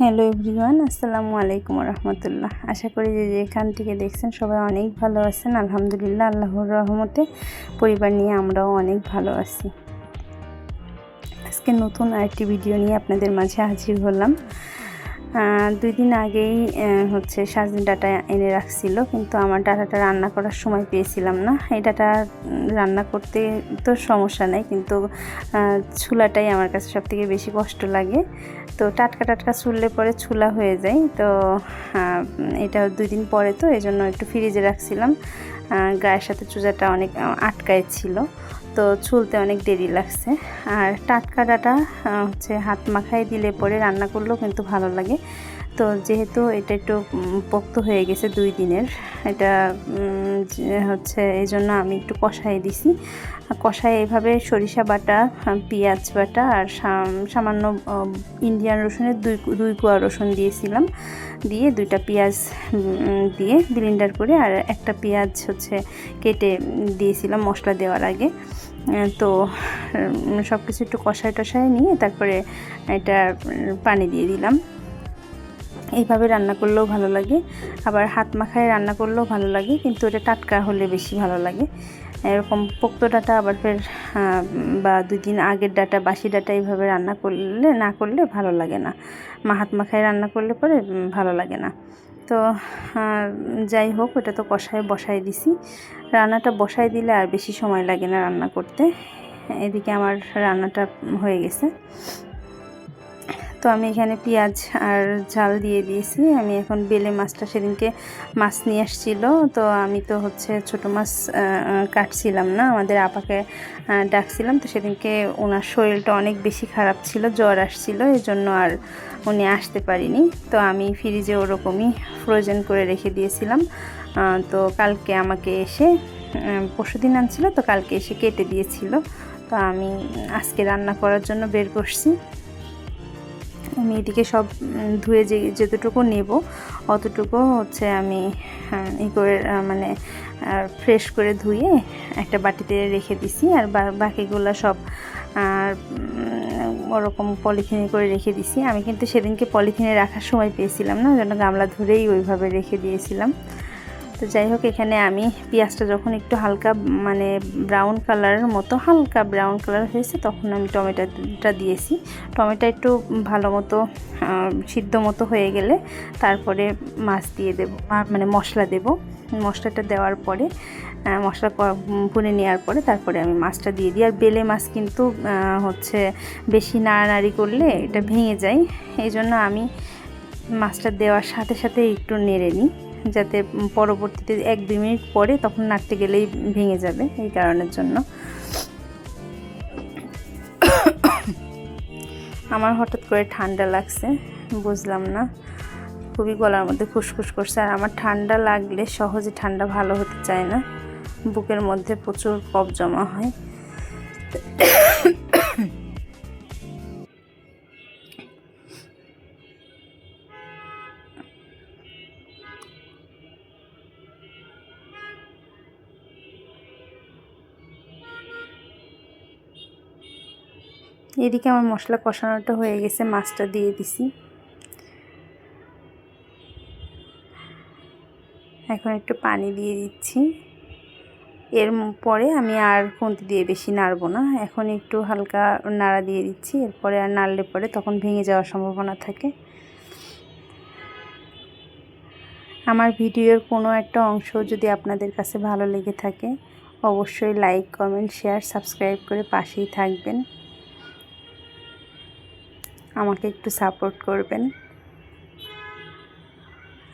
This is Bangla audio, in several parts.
হ্যালো এভরিওয়ান, আসসালামু আলাইকুম রহমতুল্লাহ আশা করি যে যেখান থেকে দেখছেন সবাই অনেক ভালো আছেন। আলহামদুলিল্লাহ, আল্লাহর রহমতে পরিবার নিয়ে আমরাও অনেক ভালো আছি। আজকে নতুন আরেকটি ভিডিও নিয়ে আপনাদের মাঝে হাজির হলাম। দুই দিন আগেই হচ্ছে সাজিন ডাটা এনে রাখছিল, কিন্তু আমার ডাটাটা রান্না করার সময় পেয়েছিলাম না। এই ডাটা রান্না করতে তো সমস্যা নেই, কিন্তু ছুলাটাই আমার কাছে সব থেকে বেশি কষ্ট লাগে। তো টাটকা টাটকা ছুললে পরে ছুলা হয়ে যায়, তো এটা দুই দিন পরে তো এই জন্য একটু ফ্রিজে রাখছিলাম। গায়ের সাথে চুজাটা অনেক আটকায় ছিল। তো চুলতে অনেক দেরি লাগছে। আর টাটকা ডাটা হচ্ছে হাত মাখাই দিলে পরে রান্না করলেও কিন্তু ভালো লাগে। তো যেহেতু এটা একটু পোক্ত হয়ে গেছে দুই দিনের, এটা হচ্ছে এই জন্য আমি একটু কষাই দিছি। কষায় এভাবে সরিষা বাটা, পেঁয়াজ বাটা আর সামান্য ইন্ডিয়ান রসুনের দুই দুই কুয়া রসুন দিয়েছিলাম। দিয়ে দুইটা পেঁয়াজ দিয়ে ব্লিন্ডার করে আর একটা পেঁয়াজ হচ্ছে কেটে দিয়েছিলাম মশলা দেওয়ার আগে। তো সব কিছু একটু কষায় টষায় নিয়ে তারপরে এটা পানি দিয়ে দিলাম। এইভাবে রান্না করলেও ভালো লাগে। আবার হাত মাখায় রান্না করলেও ভালো লাগে, কিন্তু এটা টাটকা হলে বেশি ভালো লাগে। এরকম পোক্ত ডাটা আবার ফের বা দুই দিন আগের ডাটা, বাসি ডাটা এইভাবে রান্না করলে, না করলে ভালো লাগে না। মা হাত মাখায় রান্না করলে পরে ভালো লাগে না। তো যাই হোক, ওটা তো কষায় বসায় দিছি। রান্নাটা বসায় দিলে আর বেশি সময় লাগে না রান্না করতে। এদিকে আমার রান্নাটা হয়ে গেছে। তো আমি এখানে পেঁয়াজ আর ঝাল দিয়ে দিয়েছি। আমি এখন বেলে মাছটা সেদিনকে মাছ নিয়ে আসছিল। তো আমি তো হচ্ছে ছোট মাছ কাটছিলাম না। আমাদের আপাকে ডাকছিলাম। তো সেদিনকে ওনার শরীরটা অনেক বেশি খারাপ ছিল, জ্বর আসছিল। এই জন্য আর উনি আসতে পারিনি। তো আমি ফ্রিজে ওরকমই ফ্রোজেন করে রেখে দিয়েছিলাম। তো কালকে আমাকে এসে পরশু দিন আনছিল। তো কালকে এসে কেটে দিয়েছিল। তো আমি আজকে রান্না করার জন্য বের করছি। আমি এদিকে সব ধুয়ে যে, যতটুকু নেব, অতটুকু হচ্ছে আমি ই করে মানে ফ্রেশ করে ধুয়ে একটা বাটিতে রেখে দিছি আর বাকিগুলো সব আর ওরকম পলিথিনে করে রেখে দিছি। আমি কিন্তু সেদিনকে পলিথিনে রাখার সময় পেয়েছিলাম না যেন গামলা ধরেই ওইভাবে রেখে দিয়েছিলাম। তো যাই হোক, এখানে আমি পেঁয়াজটা যখন একটু হালকা মানে ব্রাউন কালারের মতো, হালকা ব্রাউন কালার হয়েছে, তখন আমি টমেটোটা দিয়েছি। টমেটো একটু ভালো মতো সিদ্ধ মতো হয়ে গেলে তারপরে মাছ দিয়ে দেব মানে মশলা দেব। মশলাটা দেওয়ার পরে মশলা ভুনে নেওয়ার পরে তারপরে আমি মাছটা দিয়ে দিই। আর বেলে মাছ কিন্তু হচ্ছে বেশি নাড়ানাড়ি করলে এটা ভেঙে যায়। এই জন্য আমি মাছটা দেওয়ার সাথে সাথে একটু নেড়ে নিই। যাতে পরবর্তীতে এক দুই মিনিট পরে তখন নাড়তে গেলেই ভেঙে যাবে এই কারণের জন্য। আমার হঠাৎ করে ঠান্ডা লাগছে, বুঝলাম না। খুবই গলার মধ্যে খুসখুস করছে আর আমার ঠান্ডা লাগলে সহজে ঠান্ডা ভালো হতে চায় না। বুকের মধ্যে প্রচুর কফ জমা হয়। এদিকে আমার মশলা কষানোটা হয়ে গেছে, মাছটা দিয়ে দিছি। এখন একটু পানি দিয়ে দিচ্ছি। এর পরে আমি আর খুন্তি দিয়ে বেশি নাড়বো না। এখন একটু হালকা নাড়া দিয়ে দিচ্ছি, এরপরে আর নাড়লে পরে তখন ভেঙে যাওয়ার সম্ভাবনা থাকে। আমার ভিডিওর কোনো একটা অংশ যদি আপনাদের কাছে ভালো লেগে থাকে, অবশ্যই লাইক, কমেন্ট, শেয়ার, সাবস্ক্রাইব করে পাশেই থাকবেন। আমাকে একটু সাপোর্ট করবেন।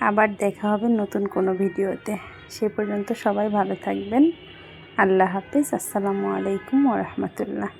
আবার দেখা হবে নতুন কোনো ভিডিওতে। সে পর্যন্ত সবাই ভালো থাকবেন। আল্লাহ হাফিজ। আসসালামু আলাইকুম ওরহমতুল্লাহ